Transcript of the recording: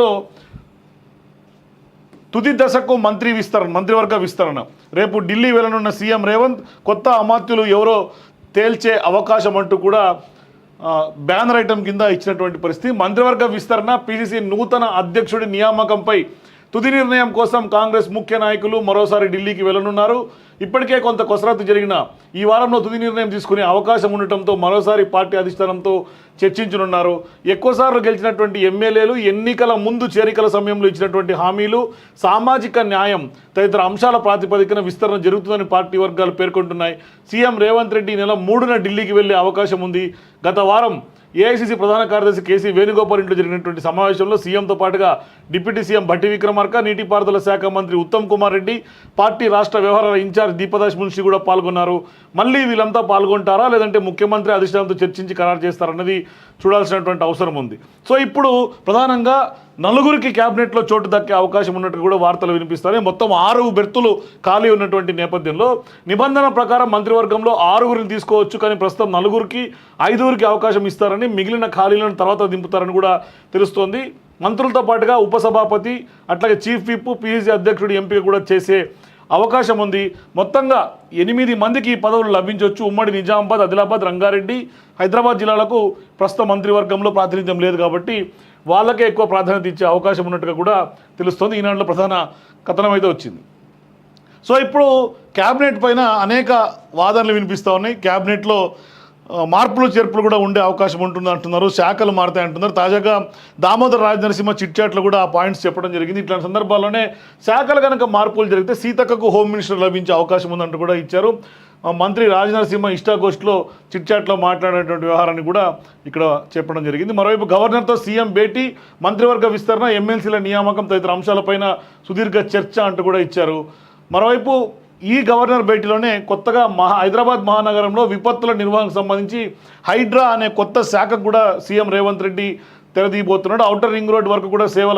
లో తుది దశకు మంత్రి విస్తరణ మంత్రివర్గ విస్తరణ. రేపు ఢిల్లీ వెళ్ళనున్న సీఎం రేవంత్ కొత్త అమాత్యులు ఎవరో తేల్చే అవకాశం అంటూ కూడా బ్యానర్ ఐటమ్ కింద ఇచ్చినటువంటి పరిస్థితి. మంత్రివర్గ విస్తరణ పీసీసీ నూతన అధ్యక్షుడి నియామకంపై తుది నిర్ణయం కోసం కాంగ్రెస్ ముఖ్య నాయకులు మరోసారి ఢిల్లీకి వెళ్ళనున్నారు. ఇప్పటికే కొంత కొసరత్తు జరిగిన ఈ వారంలో తుది నిర్ణయం తీసుకునే అవకాశం ఉండటంతో మరోసారి పార్టీ అధిష్టానంతో చర్చించనున్నారు. ఎక్కువసార్లు గెలిచినటువంటి ఎమ్మెల్యేలు ఎన్నికల ముందు చేరికల సమయంలో ఇచ్చినటువంటి హామీలు సామాజిక న్యాయం తదితర అంశాల ప్రాతిపదికన విస్తరణ జరుగుతుందని పార్టీ వర్గాలు పేర్కొంటున్నాయి. సీఎం రేవంత్ రెడ్డి నెల మూడున ఢిల్లీకి వెళ్ళే అవకాశం ఉంది. గత వారం ఏఐసీసీ ప్రధాన కార్యదర్శి కేసీ వేణుగోపాల్ ఇంట్లో జరిగినటువంటి సమావేశంలో సీఎంతో పాటుగా డిప్యూటీ సీఎం భట్టి విక్రమార్క నీటిపారుదల శాఖ మంత్రి ఉత్తమ్ కుమార్ రెడ్డి పార్టీ రాష్ట్ర వ్యవహారాల ఇన్ఛార్జ్ దీపదాస్ మున్షి కూడా పాల్గొన్నారు. మళ్ళీ వీళ్ళంతా పాల్గొంటారా? లేదంటే ముఖ్యమంత్రి అధిష్టానంతో చర్చించి ఖరారు చేస్తారన్నది చూడాల్సినటువంటి అవసరం ఉంది. సో ఇప్పుడు ప్రధానంగా నలుగురికి క్యాబినెట్లో చోటు దక్కే అవకాశం ఉన్నట్టు కూడా వార్తలు వినిపిస్తాయి మొత్తం ఆరు బెర్తులు ఖాళీ ఉన్నటువంటి నేపథ్యంలో నిబంధన ప్రకారం మంత్రివర్గంలో ఆరుగురిని తీసుకోవచ్చు కానీ ప్రస్తుతం నలుగురికి ఐదుగురికి అవకాశం ఇస్తారని మిగిలిన ఖాళీలను తర్వాత దింపుతారని కూడా తెలుస్తోంది. మంత్రులతో పాటుగా ఉపసభాపతి అట్లాగే చీఫ్ విప్ పిసిసి అధ్యక్షుడు ఎంపీ కూడా చేసే అవకాశం ఉంది. మొత్తంగా ఎనిమిది మందికి ఈ పదవులు లభించవచ్చు ఉమ్మడి నిజామాబాద్ ఆదిలాబాద్ రంగారెడ్డి హైదరాబాద్ జిల్లాలకు ప్రస్తుత మంత్రివర్గంలో ప్రాతినిధ్యం లేదు కాబట్టి వాళ్ళకే ఎక్కువ ప్రాధాన్యత ఇచ్చే అవకాశం ఉన్నట్టుగా కూడా తెలుస్తోంది. ఈనాడులో ప్రధాన కథనం అయితే వచ్చింది. సో ఇప్పుడు క్యాబినెట్ పైన అనేక వాదనలు వినిపిస్తూ ఉన్నాయి. క్యాబినెట్లో మార్పులు చేర్పులు కూడా ఉండే అవకాశం ఉంటుంది అంటున్నారు. శాఖలు మారుతాయి అంటున్నారు. తాజాగా దామోదర్ రాజ నరసింహ చిట్చాట్లో కూడా ఆ పాయింట్స్ చెప్పడం జరిగింది. ఇట్లాంటి సందర్భాల్లోనే శాఖలు కనుక మార్పులు జరిగితే సీతక్కకు హోమ్ మినిస్టర్ లభించే అవకాశం ఉందంటూ కూడా ఇచ్చారు. మంత్రి రాజనరసింహ ఇష్టాగోష్ఠిలో చిట్చాట్లో మాట్లాడేటువంటి వ్యవహారాన్ని కూడా ఇక్కడ చెప్పడం జరిగింది. మరోవైపు గవర్నర్తో సీఎం భేటీ మంత్రివర్గ విస్తరణ ఎమ్మెల్సీల నియామకం తదితర అంశాలపైన సుదీర్ఘ చర్చ అంటూ కూడా ఇచ్చారు. మరోవైపు ఈ గవర్నర్ భేటీలోనే కొత్తగా మహా హైదరాబాద్ మహానగరంలో విపత్తుల నిర్వహణకు సంబంధించి హైడ్రా అనే కొత్త శాఖకు కూడా సీఎం రేవంత్ రెడ్డి తెరదీయబోతున్నాడు. ఔటర్ రింగ్ రోడ్ వరకు కూడా సేవలు